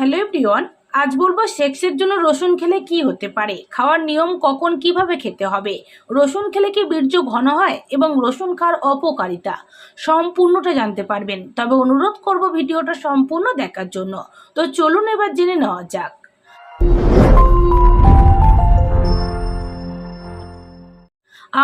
Hello everyone, আজ বলব সেক্সের জন্য রসুন খেলে কি হতে পারে? খাওয়ার নিয়ম কখন কীভাবে খেতে হবে? রসুন খেলে কি বীর্য ঘন হয় এবং রসুন খাওয়ার অপকারিতা? সম্পূর্ণটা জানতে পারবেন। তবে অনুরোধ করব ভিডিওটা সম্পূর্ণ দেখার জন্য। তো চলুন এবার জেনে নেওয়া যাক।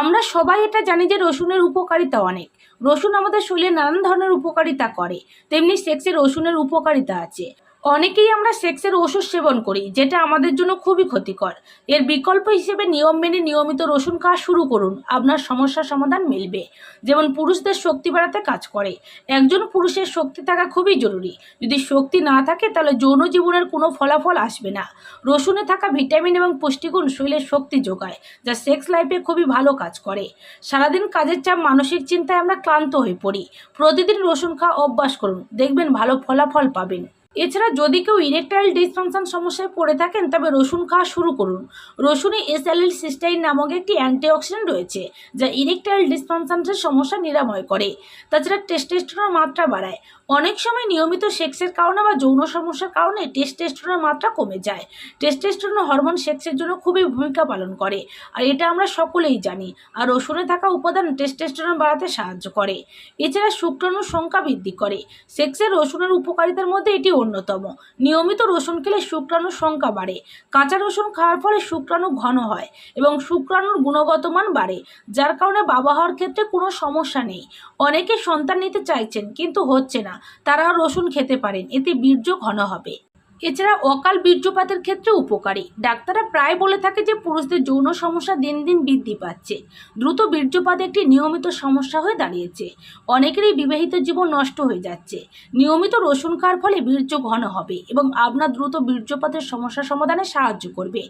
আমরা সবাই এটা জানি যে রসুনের উপকারিতা অনেক। রসুন আমাদের শরীরে নানান ধরনের উপকারিতা করে। তেমনি সেক্সের রসুনের উপকারিতা আছে। অনেকেই আমরা সেক্সের ওষুধ সেবন করি, যেটা আমাদের জন্য খুবই ক্ষতিকর। এর বিকল্প হিসেবে নিয়ম মেনে নিয়মিত রসুন খাওয়া শুরু করুন, আপনার সমস্যার সমাধান মিলবে। যেমন পুরুষদের শক্তি বাড়াতে কাজ করে। একজন পুরুষের শক্তি থাকা খুবই জরুরি। যদি শক্তি না থাকে, তাহলে যৌন জীবনের কোনো ফলাফল আসবে না। রসুনে থাকা ভিটামিন এবং পুষ্টিগুণ শরীরের শক্তি যোগায়, যা সেক্স লাইফে খুবই ভালো কাজ করে। সারাদিন কাজের চাপ মানসিক চিন্তায় আমরা ক্লান্ত হয়ে পড়ি। প্রতিদিন রসুন খাওয়া অভ্যাস করুন, দেখবেন ভালো ফলাফল পাবেন। এছাড়া যদি কেউ ইরেকটাইল ডিসফাংশন সমস্যায় পড়ে থাকেন, তবে রসুন খাওয়া শুরু করুন। রসুনে এসএলএল সিস্টাইন নামক একটি অ্যান্টিঅক্সিডেন্ট রয়েছে, যা ইরেকটাইল ডিসফাংশনের সমস্যা নিরাময় করে। তাছাড়া টেস্টেস্টোরের মাত্রা বাড়ায়। অনেক সময় নিয়মিত সেক্সের কারণে বা যৌন সমস্যার কারণে টেস্টেস্টোরের মাত্রা কমে যায়। টেস্টেস্টোরেন হরমোন সেক্সের জন্য খুবই ভূমিকা পালন করে, আর এটা আমরা সকলেই জানি। আর রসুনে থাকা উপাদান টেস্টেস্টোরেন বাড়াতে সাহায্য করে। এছাড়া শুক্রাণুর সংখ্যা বৃদ্ধি করে। সেক্সের রসুনের উপকারিতার মধ্যে এটি অন্যতম। নিয়মিত রসুন খেলে শুক্রাণুর সংখ্যা বাড়ে। কাঁচা রসুন খাওয়ার ফলে শুক্রাণু ঘন হয় এবং শুক্রাণুর গুণগত মান বাড়ে, যার কারণে বাবা হওয়ার ক্ষেত্রে কোনো সমস্যা নেই। অনেকে সন্তান নিতে চাইছেন, কিন্তু হচ্ছে না। তারা রসুন খেতে পারেন, এতে বীর্য ঘন হবে। এছাড়া অকাল বীর্যপাতের ক্ষেত্রে উপকারী। ডাক্তাররা প্রায় বলে থাকে যে পুরুষদের যৌন সমস্যা দিন দিন বৃদ্ধি পাচ্ছে। দ্রুত বীর্যপাত একটি নিয়মিত সমস্যা হয়ে দাঁড়িয়েছে। অনেকেরই বিবাহিত জীবন নষ্ট হয়ে যাচ্ছে। নিয়মিত রসুন খাওয়ার ফলে বীর্য ঘন হবে এবং আপনার দ্রুত বীর্যপাতের সমস্যা সমাধানে সাহায্য করবে।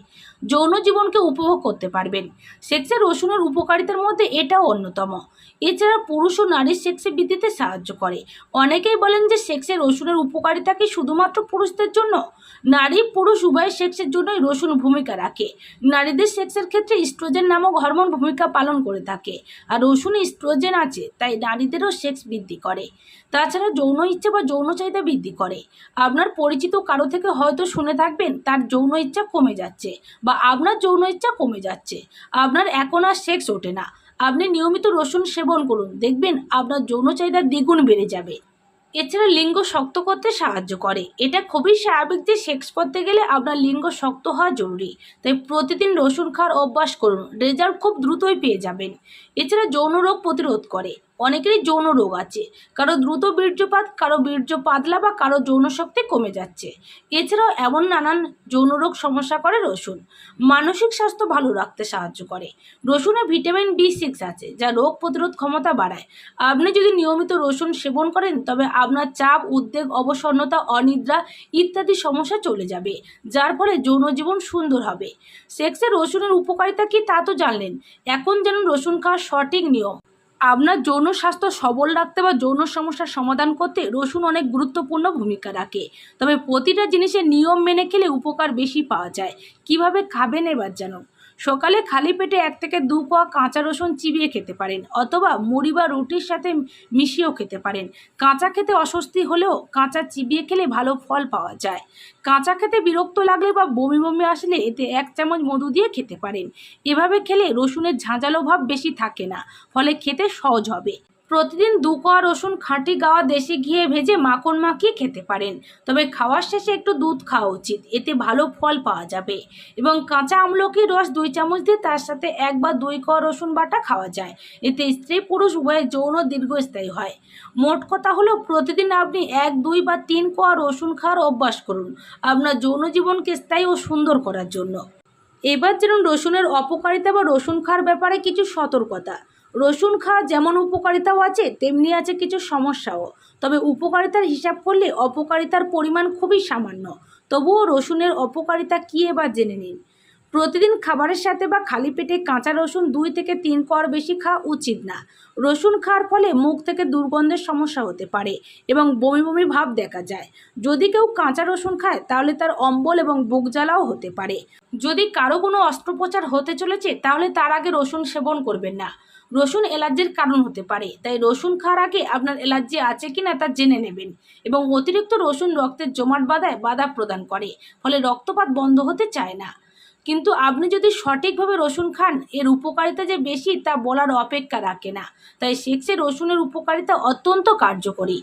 যৌন জীবনকে উপভোগ করতে পারবেন। সেক্সের রসুনের উপকারিতার মধ্যে এটাও অন্যতম। এছাড়া পুরুষ ও নারীর সেক্সে বৃদ্ধিতে সাহায্য করে। অনেকেই বলেন যে সেক্সের রসুনের উপকারিতা কি শুধুমাত্র পুরুষদের জন্য? নারী, পুরুষ, উভয় সেক্সের জন্যই রসুন ভূমিকা রাখে। নারীদের সেক্সের ক্ষেত্রে ইস্ট্রোজেন নামক হরমোন ভূমিকা পালন করে থাকে। আর রসুনে ইস্ট্রোজেন আছে, তাই নারীদেরও সেক্স বৃদ্ধি করে। তাছাড়া যৌন ইচ্ছা বা যৌন চাহিদা বৃদ্ধি করে। আপনার পরিচিত কারও থেকে হয়তো শুনে থাকবেন, তার যৌন ইচ্ছা কমে যাচ্ছে বা আপনার যৌন ইচ্ছা কমে যাচ্ছে। আপনার এখন আর সেক্স ওঠে না। আপনি নিয়মিত রসুন সেবন করুন, দেখবেন আপনার যৌন চাহিদা দ্বিগুণ বেড়ে যাবে। এছাড়া লিঙ্গ শক্ত করতে সাহায্য করে। এটা খুবই স্বাভাবিক যে সেক্স করতে গেলে আপনার লিঙ্গ শক্ত হওয়া জরুরি। তাই প্রতিদিন রসুন খাওয়ার অভ্যাস করুন। রেজাল্ট খুব দ্রুতই পেয়ে যাবেন। এছাড়া যৌন রোগ প্রতিরোধ করে। অনেকেরই যৌন রোগ আছে। কারও দ্রুত বীর্যপাত, কারও বীর্য পাতলা বা কারও যৌন শক্তি কমে যাচ্ছে। এছাড়াও এমন নানান যৌন রোগ সমস্যা করে রসুন। মানসিক স্বাস্থ্য ভালো রাখতে সাহায্য করে। রসুনে ভিটামিন বি সিক্স আছে, যা রোগ প্রতিরোধ ক্ষমতা বাড়ায়। আপনি যদি নিয়মিত রসুন সেবন করেন, তবে আপনার চাপ, উদ্বেগ, অবসন্নতা, অনিদ্রা ইত্যাদি সমস্যা চলে যাবে, যার ফলে যৌন জীবন সুন্দর হবে। সেক্সে রসুনের উপকারিতা কি তা তো জানলেন। এখন যেন রসুন খাওয়ার সঠিক নিয়ম। আপনার যৌন স্বাস্থ্য সবল রাখতে বা যৌন সমস্যার সমাধান করতে রসুন অনেক গুরুত্বপূর্ণ ভূমিকা রাখে। তবে প্রতিটা জিনিসের নিয়ম মেনে খেলে উপকার বেশি পাওয়া যায়। কীভাবে খাবেন এবার জানো সকালে খালি পেটে এক থেকে দু পোয়া কাঁচা রসুন চিবিয়ে খেতে পারেন অথবা মুড়ি বা রুটির সাথে মিশিয়েও খেতে পারেন। কাঁচা খেতে অস্বস্তি হলেও কাঁচা চিবিয়ে খেলে ভালো ফল পাওয়া যায়। কাঁচা খেতে বিরক্ত লাগলে বা বমি বমি আসলে এতে এক চামচ মধু দিয়ে খেতে পারেন। এভাবে খেলে রসুনের ঝাঁঝালো ভাব বেশি থাকে না, ফলে খেতে সহজ হবে। প্রতিদিন দু কোয়া রসুন, খাঁটি গাওয়া দেশি ঘিয়ে ভেজে মাখন মাখিয়ে খেতে পারেন। তবে খাওয়ার শেষে একটু দুধ খাওয়া উচিত, এতে ভালো ফল পাওয়া যাবে। এবং কাঁচা আমলকির রস দুই চামচ দিয়ে তার সাথে এক বা দুই কোয়া রসুন বাটা খাওয়া যায়। এতে স্ত্রী পুরুষ উভয়ের যৌন দীর্ঘস্থায়ী হয়। মোট কথা হলো, প্রতিদিন আপনি এক, দুই বা তিন কোয়া রসুন খাওয়ার অভ্যাস করুন, আপনার যৌন জীবনকে স্থায়ী ও সুন্দর করার জন্য। এবার যেমন রসুনের অপকারিতা বা রসুন খাওয়ার ব্যাপারে কিছু সতর্কতা। রসুন খাওয়া যেমন উপকারিতাও আছে, তেমনি আছে কিছু সমস্যাও। তবে উপকারিতার হিসাব করলে অপকারিতার পরিমাণ খুবই সামান্য। তবুও রসুনের অপকারিতা কী এবার জেনে নিন। প্রতিদিন খাবারের সাথে বা খালি পেটে কাঁচা রসুন দুই থেকে তিন কোয়ার বেশি খাওয়া উচিত না। রসুন খাওয়ার ফলে মুখ থেকে দুর্গন্ধের সমস্যা হতে পারে এবং বমি বমি ভাব দেখা যায়। যদি কেউ কাঁচা রসুন খায়, তাহলে তার অম্বল এবং বুক জ্বালাও হতে পারে। যদি কারও কোনো অস্ত্রোপচার হতে চলেছে, তাহলে তার আগে রসুন সেবন করবেন না। রসুন অ্যালার্জির কারণ হতে পারে। তাই রসুন খাওয়ার আগে আপনার অ্যালার্জি আছে কি না তা জেনে নেবেন এবং অতিরিক্ত রসুন রক্তের জমাট বাধায় বাধা প্রদান করে, ফলে রক্তপাত বন্ধ হতে চায় না। কিন্তু আপনি যদি সঠিকভাবে রসুন খান, এর উপকারিতা যে বেশি তা বলার অপেক্ষা রাখে না। তাই সেক্সে রসুনের উপকারিতা অত্যন্ত কার্যকরী।